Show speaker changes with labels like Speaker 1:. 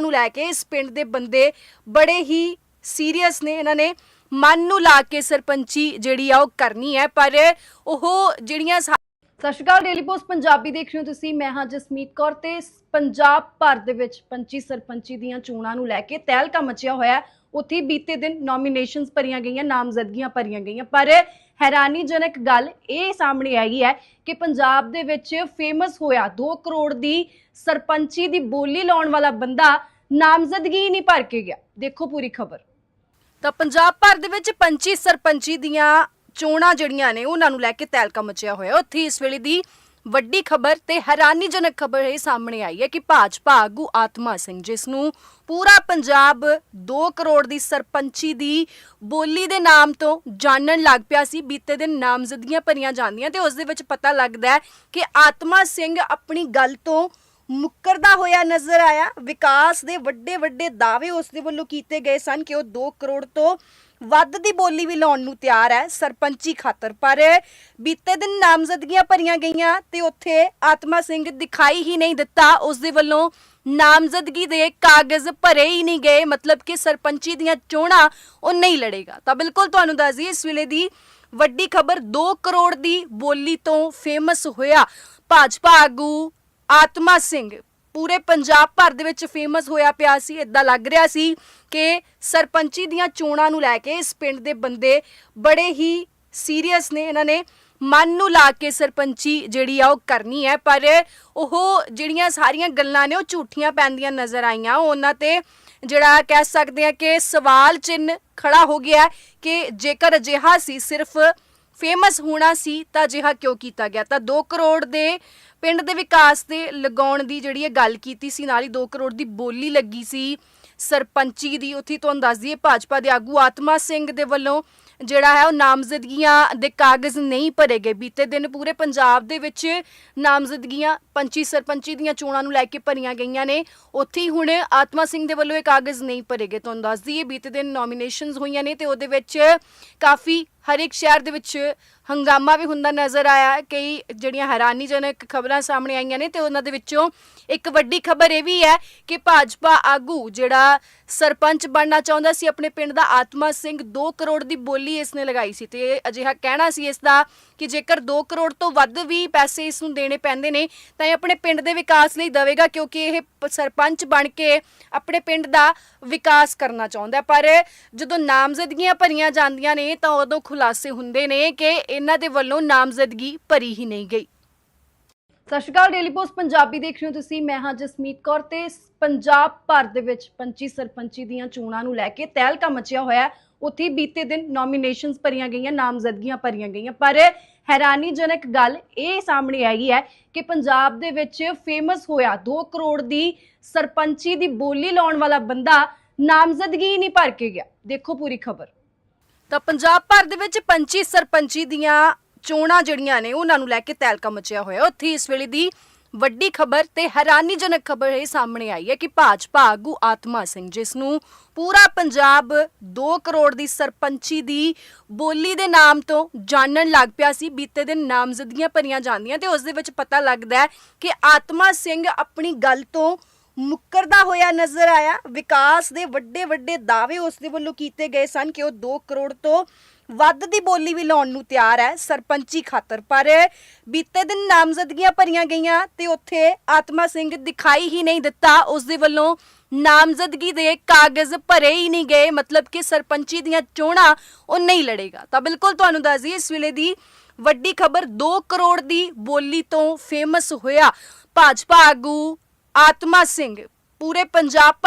Speaker 1: ਚੋਣਾਂ ਨੂੰ ਲੈ ਕੇ ਇਸ ਪਿੰਡ ਦੇ ਬੰਦੇ ਬੜੇ ਹੀ ਸੀਰੀਅਸ ਨੇ। ਇਹਨਾਂ ਨੇ ਮਨ ਨੂੰ ਲਾ ਕੇ ਸਰਪੰਚੀ ਜਿਹੜੀ ਆ ਉਹ ਕਰਨੀ ਹੈ, ਪਰ ਉਹ ਜਿਹੜੀਆਂ ਸਤਿ ਸ਼੍ਰੀ ਅਕਾਲ ਡੇਲੀ ਪੋਸਟ ਪੰਜਾਬੀ ਦੇਖ ਰਹੇ ਹੋ ਤੁਸੀਂ। ਮੈਂ ਹਾਂ ਜਸਮੀਤ ਕੌਰ ਤੇ ਪੰਜਾਬ ਭਰ ਦੇ ਵਿੱਚ ਪੰਚੀ ਸਰਪੰਚੀ ਦੀਆਂ ਚੋਣਾਂ ਨੂੰ ਲੈ ਕੇ ਤਹਿਲਕਾ ਮਚਿਆ ਹੋਇਆ ਉੱਥੇ ਬੀਤੇ ਦਿਨ ਨੋਮੀਨੇਸ਼ਨਸ ਭਰੀਆਂ ਗਈਆਂ, ਨਾਮਜ਼ਦਗੀਆਂ ਭਰੀਆਂ ਗਈਆਂ। ਪਰ ਹੈਰਾਨੀਜਨਕ ਗੱਲ ਇਹ ਸਾਹਮਣੇ ਆਈ ਹੈ ਕਿ ਪੰਜਾਬ ਦੇ ਵਿੱਚ ਫੇਮਸ ਹੋਇਆ 2 ਕਰੋੜ ਦੀ ਸਰਪੰਚੀ ਦੀ ਬੋਲੀ ਲਾਉਣ ਵਾਲਾ ਬੰਦਾ ਨਾਮਜ਼ਦਗੀ ਨਹੀਂ ਭਰ ਕੇ ਗਿਆ। ਦੇਖੋ ਪੂਰੀ ਖਬਰ। ਤਾਂ ਪੰਜਾਬ ਭਰ ਦੇ ਵਿੱਚ ਪੰਚੀ ਸਰਪੰਚੀ ਦੀਆਂ ਚੋਣਾਂ ਜਿਹੜੀਆਂ ਨੇ, ਉਹਨਾਂ ਨੂੰ ਲੈ ਕੇ ਤਹਿਲਕਾ ਮਚਿਆ ਹੋਇਆ। ਉੱਥੇ ਇਸ ਵੇਲੇ ਦੀ ਵੱਡੀ ਖਬਰ ਤੇ ਹੈਰਾਨੀਜਨਕ ਖਬਰ ਇਹ ਸਾਹਮਣੇ ਆਈ ਹੈ ਕਿ ਭਾਜਪਾ ਆਗੂ ਆਤਮਾ ਸਿੰਘ, ਜਿਸ ਨੂੰ ਪੂਰਾ ਪੰਜਾਬ 2 ਕਰੋੜ ਦੀ ਸਰਪੰਚੀ ਦੀ ਬੋਲੀ ਦੇ ਨਾਮ ਤੋਂ ਜਾਣਨ ਲੱਗ ਪਿਆ ਸੀ, ਬੀਤੇ ਦਿਨ ਨਾਮਜ਼ਦਗੀਆਂ ਭਰੀਆਂ ਜਾਂਦੀਆਂ ਤੇ ਉਸ ਦੇ ਵਿੱਚ ਪਤਾ ਲੱਗਦਾ ਹੈ ਕਿ ਆਤਮਾ ਸਿੰਘ ਆਪਣੀ ਗੱਲ ਤੋਂ ਮੁੱਕਰਦਾ ਹੋਇਆ ਨਜ਼ਰ ਆਇਆ। ਵਿਕਾਸ ਦੇ ਵੱਡੇ ਵੱਡੇ ਦਾਅਵੇ ਉਸ ਦੇ ਵੱਲੋਂ ਕੀਤੇ ਗਏ ਸਨ ਕਿ ਉਹ 2 ਕਰੋੜ ਤੋਂ ਵੱਧ ਦੀ ਬੋਲੀ ਵੀ ਲਾਉਣ ਨੂੰ ਤਿਆਰ ਹੈ, ਸਰਪੰਚੀ ਖਾਤਰ। ਪਰ ਬੀਤੇ ਦਿਨ ਨਾਮਜ਼ਦਗੀਆਂ ਭਰੀਆਂ ਗਈਆਂ ਤੇ ਉੱਥੇ ਆਤਮਾ ਸਿੰਘ ਦਿਖਾਈ ਹੀ ਨਹੀਂ ਦਿੱਤਾ। ਉਸ ਦੇ ਵੱਲੋਂ ਨਾਮਜ਼ਦਗੀ ਦੇ ਕਾਗਜ਼ ਭਰੇ ਹੀ ਨਹੀਂ ਗਏ। ਮਤਲਬ ਕਿ ਸਰਪੰਚੀ ਦੀਆਂ ਚੋਣਾਂ ਉਹ ਨਹੀਂ ਲੜੇਗਾ। ਤਾਂ ਬਿਲਕੁਲ ਤੁਹਾਨੂੰ ਦੱਸ ਦਈਏ, ਇਸ ਵੇਲੇ ਦੀ ਵੱਡੀ ਖਬਰ 2 ਕਰੋੜ ਦੀ ਬੋਲੀ ਤੋਂ ਫੇਮਸ ਹੋਇਆ। ਭਾਜਪਾ ਆਗੂ ਆਤਮਾ ਸਿੰਘ। ਪੂਰੇ ਪੰਜਾਬ ਭਰ ਦੇ ਵਿੱਚ ਫੇਮਸ ਹੋਇਆ ਪਿਆ ਸੀ। ਇਦਾਂ ਲੱਗ ਰਿਹਾ ਸੀ ਕਿ ਸਰਪੰਚੀ ਦੀਆਂ ਚੋਣਾਂ ਨੂੰ ਲੈ ਕੇ ਇਸ ਪਿੰਡ ਦੇ ਬੰਦੇ ਬੜੇ ਹੀ ਸੀਰੀਅਸ ਨੇ। ਇਹਨਾਂ ਨੇ ਮਨ ਨੂੰ ਲਾ ਕੇ ਸਰਪੰਚੀ ਜਿਹੜੀ ਆ ਉਹ ਕਰਨੀ ਹੈ। ਪਰ ਉਹ ਜਿਹੜੀਆਂ ਸਾਰੀਆਂ ਗੱਲਾਂ ਨੇ, ਉਹ ਝੂਠੀਆਂ ਪੈਂਦੀਆਂ ਨਜ਼ਰ ਆਈਆਂ। ਉਹਨਾਂ ਤੇ ਜਿਹੜਾ ਕਹਿ ਸਕਦੇ ਆ ਕਿ ਸਵਾਲ ਚਿੰਨ ਖੜਾ ਹੋ ਗਿਆ ਕਿ ਜੇਕਰ ਅਜਿਹਾ ਸੀ, ਸਿਰਫ ਫੇਮਸ ਹੋਣਾ ਸੀ, ਤਾਂ ਅਜਿਹਾ ਕਿਉਂ ਕੀਤਾ ਗਿਆ? ਤਾਂ 2 ਕਰੋੜ ਦੇ ਪਿੰਡ ਦੇ ਵਿਕਾਸ ਦੇ ਲਗਾਉਣ ਦੀ ਜਿਹੜੀ ਇਹ ਗੱਲ ਕੀਤੀ ਸੀ, ਨਾਲ ਹੀ 2 ਕਰੋੜ ਦੀ ਬੋਲੀ ਲੱਗੀ ਸੀ ਸਰਪੰਚੀ ਦੀ। ਉੱਥੇ ਤੁਹਾਨੂੰ ਦੱਸ ਦਈਏ, ਭਾਜਪਾ ਦੇ ਆਗੂ ਆਤਮਾ ਸਿੰਘ ਦੇ ਵੱਲੋਂ ਜਿਹੜਾ ਹੈ, ਉਹ ਨਾਮਜ਼ਦਗੀਆਂ ਦੇ ਕਾਗਜ਼ ਨਹੀਂ ਭਰੇ ਗਏ। ਬੀਤੇ ਦਿਨ ਪੂਰੇ ਪੰਜਾਬ ਦੇ ਵਿੱਚ ਨਾਮਜ਼ਦਗੀਆਂ ਪੰਚੀ ਸਰਪੰਚੀ ਦੀਆਂ ਚੋਣਾਂ ਨੂੰ ਲੈ ਕੇ ਭਰੀਆਂ ਗਈਆਂ ਨੇ। ਉੱਥੇ ਹੀ ਹੁਣ ਆਤਮਾ ਸਿੰਘ ਦੇ ਵੱਲੋਂ ਇਹ ਕਾਗਜ਼ ਨਹੀਂ ਭਰੇ ਗਏ। ਤੁਹਾਨੂੰ ਦੱਸ ਦਈਏ, ਬੀਤੇ ਦਿਨ ਨੋਮੀਨੇਸ਼ਨਸ ਹੋਈਆਂ ਨੇ ਤੇ ਉਹਦੇ ਵਿੱਚ ਕਾਫੀ ਹਰ ਇੱਕ ਸ਼ਹਿਰ ਦੇ ਵਿੱਚ ਹੰਗਾਮਾ ਵੀ ਹੁੰਦਾ ਨਜ਼ਰ ਆਇਆ। ਕਈ ਜਿਹੜੀਆਂ ਹੈਰਾਨੀਜਨਕ ਖਬਰਾਂ ਸਾਹਮਣੇ ਆਈਆਂ ਨੇ ਤੇ ਉਹਨਾਂ ਦੇ ਵਿੱਚੋਂ ਇੱਕ ਵੱਡੀ ਖਬਰ ਇਹ ਵੀ ਹੈ ਕਿ ਭਾਜਪਾ ਆਗੂ ਜਿਹੜਾ ਸਰਪੰਚ ਬਣਨਾ ਚਾਹੁੰਦਾ ਸੀ, ਆਪਣੇ ਪਿੰਡ ਦਾ ਆਤਮਾ ਸਿੰਘ 2 ਕਰੋੜ ਦੀ ਬੋਲੀ ਇਸ ਨੇ ਲਗਾਈ ਸੀ ਤੇ ਅਜਿਹਾ ਕਹਿਣਾ ਸੀ ਇਸ ਦਾ ਕਿ ਜੇਕਰ 2 ਕਰੋੜ ਤੋਂ ਵੱਧ ਵੀ ਪੈਸੇ ਇਸ ਨੂੰ ਦੇਣੇ ਪੈਂਦੇ ਨੇ, ਤਾਂ ਇਹ ਆਪਣੇ ਪਿੰਡ ਦੇ ਵਿਕਾਸ ਲਈ ਦੇਵੇਗਾ ਕਿਉਂਕਿ ਇਹ ਪ- ਸਰਪੰਚ ਬਣ ਕੇ ਆਪਣੇ ਪਿੰਡ ਦਾ ਵਿਕਾਸ ਕਰਨਾ ਚਾਹੁੰਦਾ ਪਰ ਜਦੋਂ ਨਾਮਜ਼ਦਗੀਆਂ ਭਰੀਆਂ ਜਾਂਦੀਆਂ ਨੇ, ਤਾਂ ਉਦੋਂ ਖੁਲਾਸੇ ਹੁੰਦੇ ਨੇ ਕਿ ਇਹਨਾਂ ਦੇ ਵੱਲੋਂ ਨਾਮਜ਼ਦਗੀ ਭਰੀ ਹੀ ਨਹੀਂ ਗਈ। ਸਤਿ ਸ਼੍ਰੀ ਅਕਾਲ ਡੇਲੀ ਪੋਸਟ ਪੰਜਾਬੀ ਦੇਖ ਰਹੇ ਹੋ ਤੁਸੀਂ। ਮੈਂ ਹਾਂ ਜਸਮੀਤ ਕੌਰ ਤੇ ਪੰਜਾਬ ਭਰ ਦੇ ਵਿੱਚ ਪੰਚੀ ਸਰਪੰਚੀ ਦੀਆਂ ਚੋਣਾਂ ਨੂੰ ਲੈ ਕੇ ਤਹਿਲਕਾ ਮਚਿਆ ਹੋਇਆ ਹੈ। ਉੱਥੇ ਬੀਤੇ ਦਿਨ ਨੋਮੀਨੇਸ਼ਨਸ ਭਰੀਆਂ ਗਈਆਂ, ਨਾਮਜ਼ਦਗੀਆਂ ਭਰੀਆਂ ਗਈਆਂ। ਪਰ ਹੈਰਾਨੀਜਨਕ ਗੱਲ ਇਹ ਸਾਹਮਣੇ ਆਈ ਹੈ ਕਿ ਪੰਜਾਬ ਦੇ ਵਿੱਚ ਫੇਮਸ ਹੋਇਆ 2 ਕਰੋੜ ਦੀ ਸਰਪੰਚੀ ਦੀ ਬੋਲੀ ਲਾਉਣ ਵਾਲਾ ਬੰਦਾ ਨਾਮਜ਼ਦਗੀ ਹੀ ਨਹੀਂ ਭਰ ਕੇ ਗਿਆ। ਦੇਖੋ ਪੂਰੀ ਖਬਰ। ਤਾਂ ਪੰਜਾਬ ਭਰ ਦੇ ਵਿੱਚ ਪੰਚੀ ਸਰਪੰਚੀ ਦੀਆਂ ਚੋਣਾਂ ਜਿਹੜੀਆਂ ਨੇ, ਉਹਨਾਂ ਨੂੰ ਲੈ ਕੇ ਤਹਿਲਕਾ ਮਚਿਆ ਹੋਇਆ। ਉੱਥੇ ਇਸ ਵੇਲੇ ਦੀ ਵੱਡੀ ਖਬਰ ਤੇ ਹੈਰਾਨੀਜਨਕ ਖਬਰ ਇਹ ਸਾਹਮਣੇ ਆਈ ਹੈ ਕਿ ਭਾਜਪਾ ਆਗੂ ਆਤਮਾ ਸਿੰਘ, ਜਿਸ ਨੂੰ ਪੂਰਾ ਪੰਜਾਬ 2 ਕਰੋੜ ਦੀ ਸਰਪੰਚੀ ਦੀ ਬੋਲੀ ਦੇ ਨਾਮ ਤੋਂ ਜਾਣਨ ਲੱਗ ਪਿਆ ਸੀ, ਬੀਤੇ ਦਿਨ ਨਾਮਜ਼ਦਗੀਆਂ ਭਰੀਆਂ ਜਾਂਦੀਆਂ ਤੇ ਉਸ ਦੇ ਵਿੱਚ ਪਤਾ ਲੱਗਦਾ ਹੈ ਕਿ ਆਤਮਾ ਸਿੰਘ ਆਪਣੀ ਗੱਲ ਤੋਂ ਮੁੱਕਰਦਾ ਹੋਇਆ ਨਜ਼ਰ ਆਇਆ। ਵਿਕਾਸ ਦੇ ਵੱਡੇ ਵੱਡੇ ਦਾਅਵੇ ਉਸ ਦੇ ਵੱਲੋਂ ਕੀਤੇ ਗਏ ਸਨ ਕਿ ਉਹ 2 ਕਰੋੜ ਤੋਂ ਵੱਧ ਦੀ ਬੋਲੀ ਵੀ ਲਾਉਣ ਨੂੰ ਤਿਆਰ ਹੈ। ਸਰਪੰਚੀ ਖਾਤਰ। ਪਰ ਬੀਤੇ ਦਿਨ ਨਾਮਜ਼ਦਗੀਆਂ ਭਰੀਆਂ ਗਈਆਂ ਤੇ ਉੱਥੇ ਆਤਮਾ ਸਿੰਘ ਦਿਖਾਈ ਹੀ ਨਹੀਂ ਦਿੱਤਾ। ਉਸ ਦੇ ਵੱਲੋਂ ਨਾਮਜ਼ਦਗੀ ਦੇ ਕਾਗਜ਼ ਭਰੇ ਹੀ ਨਹੀਂ ਗਏ। ਮਤਲਬ ਕਿ ਸਰਪੰਚੀ ਦੀਆਂ ਚੋਣਾਂ ਉਹ ਨਹੀਂ ਲੜੇਗਾ। ਤਾਂ ਬਿਲਕੁਲ ਤੁਹਾਨੂੰ ਦੱਸ ਦਈਏ, ਇਸ ਵੇਲੇ ਦੀ ਵੱਡੀ ਖਬਰ 2 ਕਰੋੜ ਦੀ ਬੋਲੀ ਤੋਂ ਫੇਮਸ ਹੋਇਆ ਭਾਜਪਾ ਆਗੂ ਆਤਮਾ ਸਿੰਘ। ਪੂਰੇ ਪੰਜਾਬ ਭਰ